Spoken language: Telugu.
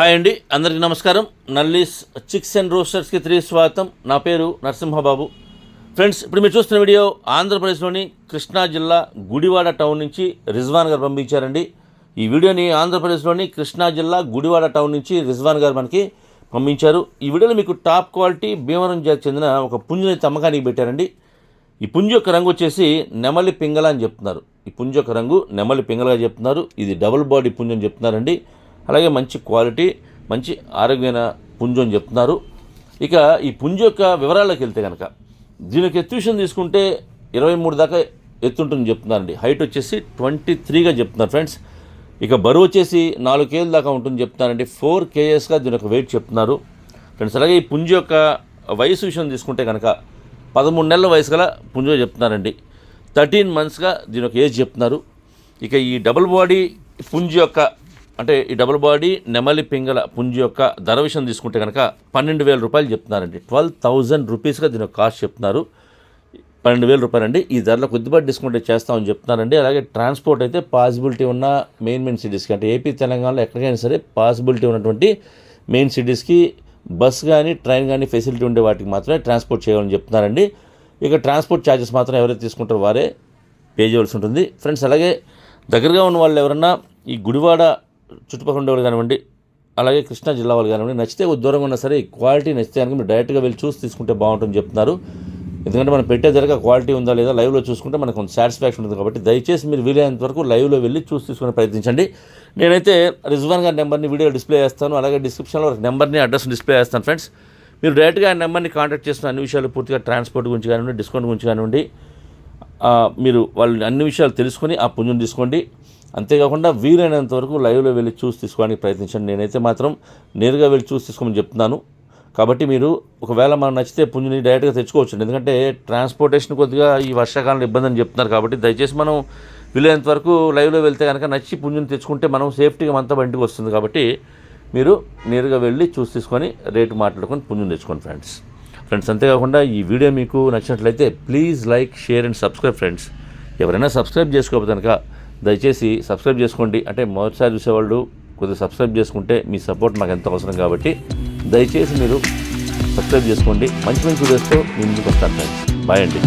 హాయ్ అండి అందరికీ నమస్కారం. నల్లీస్ చిక్స్ అండ్ రోస్టర్స్కి తిరిగి స్వాగతం. నా పేరు నరసింహబాబు. ఫ్రెండ్స్ ఇప్పుడు మీరు చూస్తున్న వీడియో ఆంధ్రప్రదేశ్లోని కృష్ణా జిల్లా గుడివాడ టౌన్ నుంచి రిజ్వాన్ గారు పంపించారండి. ఈ వీడియోని ఆంధ్రప్రదేశ్లోని కృష్ణా జిల్లా గుడివాడ టౌన్ నుంచి రిజ్వాన్ గారు మనకి పంపించారు. ఈ వీడియోలో మీకు టాప్ క్వాలిటీ భీమవరం జాతికి చెందిన ఒక పుంజుని తమ్మకానికి అమ్మకానికి పెట్టారండి. ఈ పుంజు యొక్క రంగు వచ్చేసి నెమలి పింగళ అని చెప్తున్నారు. ఈ పుంజు యొక్క రంగు నెమలి పింగళగా చెప్తున్నారు. ఇది డబుల్ బాడీ పుంజు అని చెప్తున్నారండి. అలాగే మంచి క్వాలిటీ మంచి ఆరోగ్యమైన పుంజు అని చెప్తున్నారు. ఇక ఈ పుంజు యొక్క వివరాల్లోకి వెళ్తే కనుక దీని యొక్క ఎత్తు విషయం తీసుకుంటే ఇరవై మూడు దాకా ఎత్తుంటుందని చెప్తున్నారండి. హైట్ వచ్చేసి ట్వంటీ త్రీగా చెప్తున్నారు ఫ్రెండ్స్. ఇక బరువు వచ్చేసి నాలుగు కేజీల దాకా ఉంటుంది చెప్తున్నారండి. ఫోర్ కేజెస్గా దీని యొక్క వెయిట్ చెప్తున్నారు. ఫ్రెండ్స్ అలాగే ఈ పుంజు యొక్క వయసు విషయం తీసుకుంటే కనుక పదమూడు నెలల వయసు గల పుంజు చెప్తున్నారండి. థర్టీన్ మంత్స్గా దీని యొక్క ఏజ్ చెప్తున్నారు. ఇక ఈ డబుల్ బాడీ పుంజు యొక్క అంటే ఈ డబుల్ బాడీ నెమలి పింగల పుంజు యొక్క ధర విషయం తీసుకుంటే కనుక పన్నెండు వేల రూపాయలు చెప్తున్నారండి. ట్వెల్వ్ థౌజండ్ రూపీస్గా దీని కాస్ట్ చెప్తున్నారు. పన్నెండు వేల రూపాయలండి ఈ ధరలో కొద్దిపాటి డిస్కౌంట్ చేస్తామని చెప్తున్నారండి. అలాగే ట్రాన్స్పోర్ట్ అయితే పాసిబిలిటీ ఉన్న మెయిన్ మెయిన్ సిటీస్కి అంటే ఏపీ తెలంగాణలో ఎక్కడికైనా సరే పాసిబిలిటీ ఉన్నటువంటి మెయిన్ సిటీస్కి బస్ కానీ ట్రైన్ కానీ ఫెసిలిటీ ఉండే వాటికి మాత్రమే ట్రాన్స్పోర్ట్ చేయాలని చెప్తున్నారండి. ఇక ట్రాన్స్పోర్ట్ ఛార్జెస్ మాత్రం ఎవరైతే తీసుకుంటారో వారే పే చేయవలసి ఉంటుంది. ఫ్రెండ్స్ అలాగే దగ్గరగా ఉన్న వాళ్ళు ఎవరన్నా ఈ గుడివాడ చుట్టుపక్కల ఉండేవాళ్ళు కానివ్వండి అలాగే కృష్ణా జిల్లా వాళ్ళు కానివ్వండి నచ్చితే దూరం దూరంగా ఉన్నా సరే ఈ క్వాలిటీ నచ్చితే కనుక మీరు డైరెక్ట్గా వెళ్ళి చూసి తీసుకుంటే బాగుంటుందని చెప్తున్నారు. ఎందుకంటే మనం పెట్టే ధరగా క్వాలిటీ ఉందా లేదా లైవ్లో చూసుకుంటే మనకు కొంత సాటిస్ఫాక్షన్ ఉంటుంది కాబట్టి దయచేసి మీరు వీలైనంత వరకు లైవ్లో వెళ్ళి చూసి తీసుకునే ప్రయత్నించండి. నేనైతే రిజ్వాన్ గారి నెంబర్ని వీడియో డిస్ప్లే చేస్తాను అలాగే డిస్క్రిప్షన్లో నెంబర్ని అడ్రస్ డిస్ప్లే చేస్తాను ఫ్రెండ్స్. మీరు డైరెక్ట్గా ఆ నెంబర్ని కాంటాక్ట్ చేసిన అన్ని విషయాలు పూర్తిగా ట్రాన్స్పోర్ట్ గురించి కానివ్వండి డిస్కౌంట్ గురించి కానివ్వండి మీరు వాళ్ళు అన్ని విషయాలు తెలుసుకొని ఆ పుణ్యం తీసుకోండి. అంతేకాకుండా వీలైనంత వరకు లైవ్లో వెళ్ళి చూసి తీసుకోవడానికి ప్రయత్నించండి. నేనైతే మాత్రం నేరుగా వెళ్ళి చూసి తీసుకోమని చెప్తున్నాను. కాబట్టి మీరు ఒకవేళ మనకు నచ్చితే పుంజుని డైరెక్ట్గా తెచ్చుకోవచ్చు ఎందుకంటే ట్రాన్స్పోర్టేషన్ కొద్దిగా ఈ వర్షాకాలంలో ఇబ్బంది అని చెప్తున్నారు కాబట్టి దయచేసి మనం వీలైనంత వరకు లైవ్లో వెళ్తే కనుక నచ్చి పుంజుని తెచ్చుకుంటే మనం సేఫ్టీగా అంతా బండికి వస్తుంది కాబట్టి మీరు నేరుగా వెళ్ళి చూసి తీసుకొని రేటు మాట్లాడుకొని పుంజుని తెచ్చుకోండి ఫ్రెండ్స్. ఫ్రెండ్స్ అంతేకాకుండా ఈ వీడియో మీకు నచ్చినట్లయితే please like share and subscribe friends ఎవరైనా సబ్స్క్రైబ్ చేసుకోకపోతే కనుక దయచేసి సబ్స్క్రైబ్ చేసుకోండి. అంటే మొదటిసారి చూసేవాళ్ళు కొద్దిగా సబ్స్క్రైబ్ చేసుకుంటే మీ సపోర్ట్ మాకు ఎంత అవసరం కాబట్టి దయచేసి మీరు సబ్స్క్రైబ్ చేసుకోండి. మంచి మంచి వీడియోస్తో మీ ముందుకు వస్తాను ఫ్రెండ్స్ బాయ్ అండి.